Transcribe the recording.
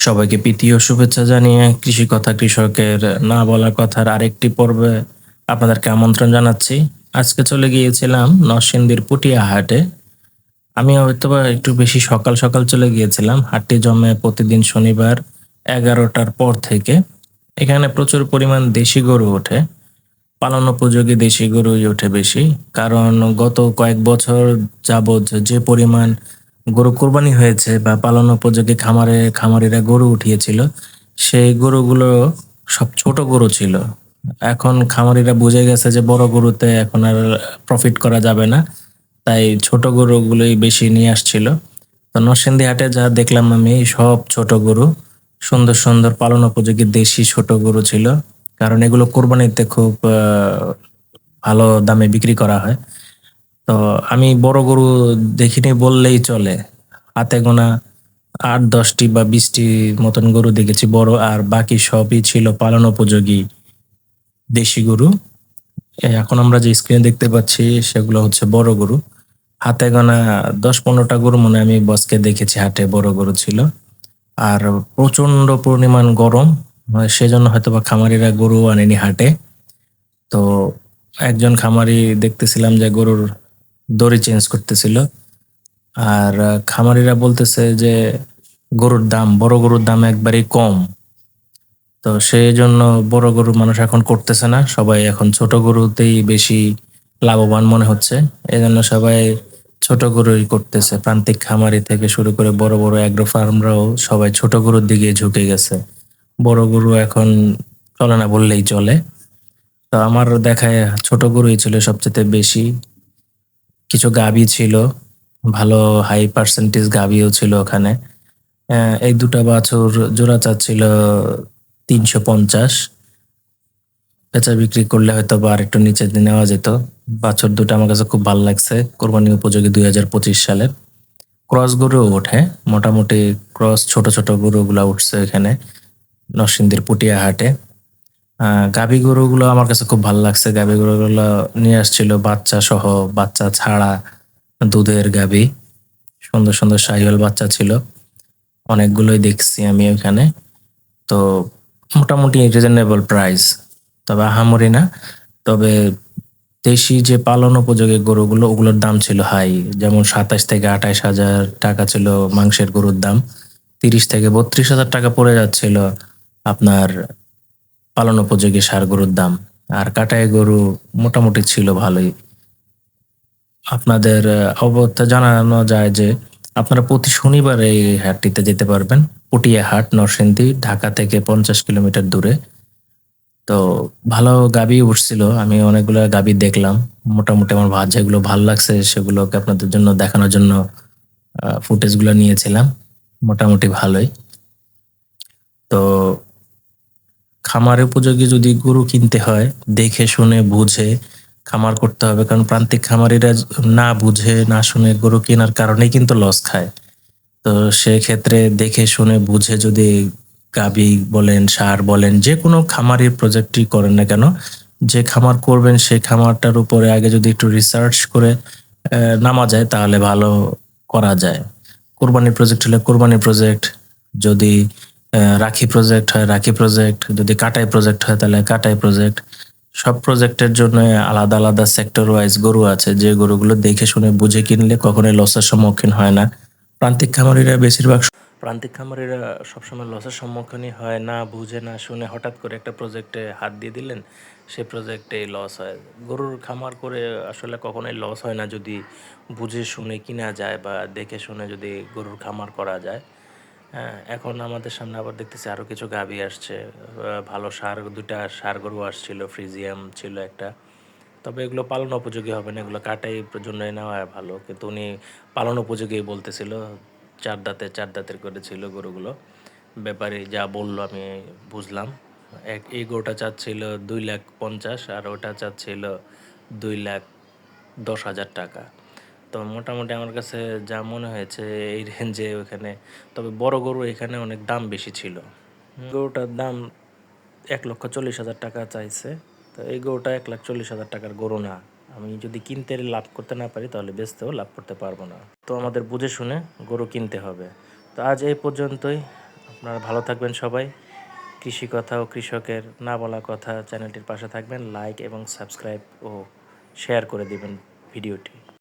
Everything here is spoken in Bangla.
সবাইকে প্রীতি ও শুভেচ্ছা জানিয়ে কৃষি কথা কৃষকের না বলা কথার আরেকটি পর্বে আপনাদেরকে আমন্ত্রণ জানাচ্ছি। আজকে চলে গিয়েছিলাম নরসিংদীর পুটিয়া হাটে। আমি হয়তোবা একটু বেশি সকাল সকাল চলে গিয়েছিলাম। হাটটি জমে প্রতিদিন শনিবার এগারোটার পর থেকে। এখানে প্রচুর পরিমাণ দেশি গরু ওঠে। পালন উপযোগী দেশি গরুই ওঠে বেশি। কারণ গত কয়েক বছর যাবৎ যে পরিমাণ গরু কোরবানি হয়েছে বা পালন উপযোগী খামারে খামারিরা গরু উঠিয়েছিল, সেই গরুগুলো সব ছোট গরু ছিল। এখন খামারিরা বুঝে গেছে যে বড় গরুতে এখন আর প্রফিট করা যাবে না, তাই ছোট গরুগুলোই বেশি নিয়ে আসছিল। তো নরসিংদী হাটে যা দেখলাম আমি, সব ছোট গরু, সুন্দর সুন্দর পালন উপযোগী দেশি ছোট গরু ছিল। কারণ এগুলো কোরবানিতে খুব ভালো দামে বিক্রি করা হয়। তো আমি বড় গরু দেখিনি বললেই চলে। হাতে গোনা আট, দশটি বা বিশটি মতন গরু দেখেছি, বড় আর বাকি সবই ছিল পালন উপযোগী দেশি গরু। এখন আমরা যে স্ক্রিনে দেখতে পাচ্ছি, সেগুলো হচ্ছে বড় গরু। হাতে গোনা দশ পনেরোটা গরু মনে আমি বসকে দেখেছি, হাটে বড় গরু ছিল। আর প্রচণ্ড পরিমাণ গরম মানে সেজন্য হয়তো বা খামারিরা গরু আনেনি হাটে। তো একজন খামারি দেখতেছিলাম যে গরুর দড়ি চেঞ্জ করতেছিল। আর খামারিরা বলতেছে যে গরুর দাম, বড় গরুর দাম একবারেই কম। তো সেই জন্য বড় গরু মানুষ এখন করতেছে না। সবাই এখন ছোট গরুতেই বেশি লাভবান মনে হচ্ছে। এই জন্য সবাই ছোট গরুই করতেছে। প্রান্তিক খামারি থেকে শুরু করে বড় বড় অ্যাগ্রো ফার্মরাও সবাই ছোট গরুর দিকে ঝুঁকে গেছে। বড় গরু এখন চলে না বললেই চলে। তো আমার দেখায় ছোট গরুই ছিল সবচেয়ে বেশি। কিছু গাভী ছিল, ভালো হাই পার্সেন্টেজ গাভীও ছিল ওখানে। এই দুটা বাছুর জোড়া চাচ্ছিল তিনশো পঞ্চাশ। বেচা বিক্রি করলে হয়তো বা আর একটু নিচে নেওয়া যেত। বাছুর দুটো আমার কাছে খুব ভালো লাগছে। কোরবানি উপযোগী দুই হাজার পঁচিশ সালে। ক্রস গরুও ওঠে, মোটামুটি ক্রস ছোট ছোট গরুগুলা উঠছে এখানে, নরসিংদীর পুটিয়া হাটে গাভী গরুগুলো আমার কাছে খুব ভালো লাগছে। গাভী গরুগুলো নিয়ে আসছিল বাচ্চা সহ, বাচ্চা ছাড়া দুধের গাভী। সুন্দর সুন্দর সাহিওয়াল বাচ্চা ছিল। অনেকগুলোই দেখছি আমি ওখানে তো মোটামুটি রিজনেবল প্রাইস তবে আহামরি না। তবে দেশি যে পালন উপযোগী গরুগুলো, ওগুলোর দাম ছিল হাই যেমন সাতাশ থেকে আঠাশ হাজার টাকা ছিল মাংসের গরুর দাম। তিরিশ থেকে বত্রিশ হাজার টাকা পড়ে যাচ্ছিল আপনার পালন উপযোগী সার, গরুর দাম। আর কাটাই গরু মোটামুটি ছিল ভালোই। আপনাদের অবগত জানানো যায় যে আপনারা প্রতি শনিবার এই হাটটিতে যেতে পারবেন। পটিয়া হাট, নরসিংদী, ঢাকা থেকে পঞ্চাশ কিলোমিটার দূরে। তো ভালো গাবি উঠছিল, আমি অনেকগুলো গাবি দেখলাম। মোটামুটি আমার ভাত যেগুলো ভালো লাগছে সেগুলোকে আপনাদের জন্য দেখানোর জন্য ফুটেজগুলো নিয়েছিলাম। মোটামুটি ভালোই। তো খামার উপযোগী যদি গরু কিনতে হয়, দেখে শুনে বুঝে খামার করতে হবে। কারণ প্রান্তিক খামারিরা না বুঝে, না শুনে গরু কেনার কারণেই কিন্তু লস খায়। তো সেক্ষেত্রে দেখে শুনে বুঝে যদি গাবি বলেন, সার বলেন, যে কোনো খামারের প্রজেক্টই করেন না কেন, যে খামার করবেন সেই খামারটার উপরে আগে যদি একটু রিসার্চ করে নামা যায়, তাহলে ভালো করা যায়। কোরবানির প্রজেক্ট হলে কোরবানির প্রজেক্ট যদি রাখি প্রজেক্ট হয়, রাখি প্রজেক্ট যদি কাটাই প্রজেক্ট হয় তাহলে কাটাই প্রজেক্ট সব প্রজেক্টের জন্য আলাদা আলাদা সেক্টর ওয়াইজ গরু আছে, যে গরুগুলো দেখে শুনে বুঝে কিনলে কখনোই লসের সম্মুখীন হয় না। প্রান্তিক খামারিরা বেশিরভাগ প্রান্তিক খামারিরা সবসময় লসের সম্মুখীনই হয় না, বুঝে না শুনে হঠাৎ করে একটা প্রজেক্টে হাত দিয়ে দিলেন সেই প্রজেক্টে লস হয়। গরুর খামার করে আসলে কখনোই লস হয় না যদি বুঝে শুনে কিনা যায় বা দেখে শুনে যদি গরুর খামার করা যায়। হ্যাঁ এখন আমাদের সামনে আবার দেখতেছি আরও কিছু গাভী আসছে। ভালো সার, দুইটা সার গরু আসছিল, ফ্রিজিয়াম ছিল একটা। তবে এগুলো পালন উপযোগী হবে না, এগুলো কাটাই জন্য নেওয়া ভালো। কিন্তু উনি পালন উপযোগী বলতেছিল, চার দাঁতে, চার দাঁতের করে ছিল গরুগুলো। ব্যাপারে যা বলল আমি বুঝলাম। এক, এই গরুটা চাচ্ছিল দুই লাখ পঞ্চাশ আর ওটা চাচ্ছিল দুই লাখ দশ হাজার টাকা। তো মোটামুটি আমার কাছে যা মনে হয়েছে এই রেঞ্জে ওখানে তবে বড় গরু এখানে অনেক দাম বেশি ছিল। গরুটার দাম এক লক্ষ চল্লিশ হাজার টাকা চাইছে। তো এই গরুটা এক লাখ চল্লিশ হাজার টাকার গরু না। আমি যদি কিনতে লাভ করতে না পারি তাহলে বেচতেও লাভ করতে পারব না। তো আমাদের বুঝে শুনে গরু কিনতে হবে। তো আজ এই পর্যন্তই। আপনারা ভালো থাকবেন সবাই। কৃষি কথা ও কৃষকের না বলা কথা চ্যানেলটির পাশে থাকবেন। লাইক এবং সাবস্ক্রাইব ও শেয়ার করে দিবেন ভিডিওটি।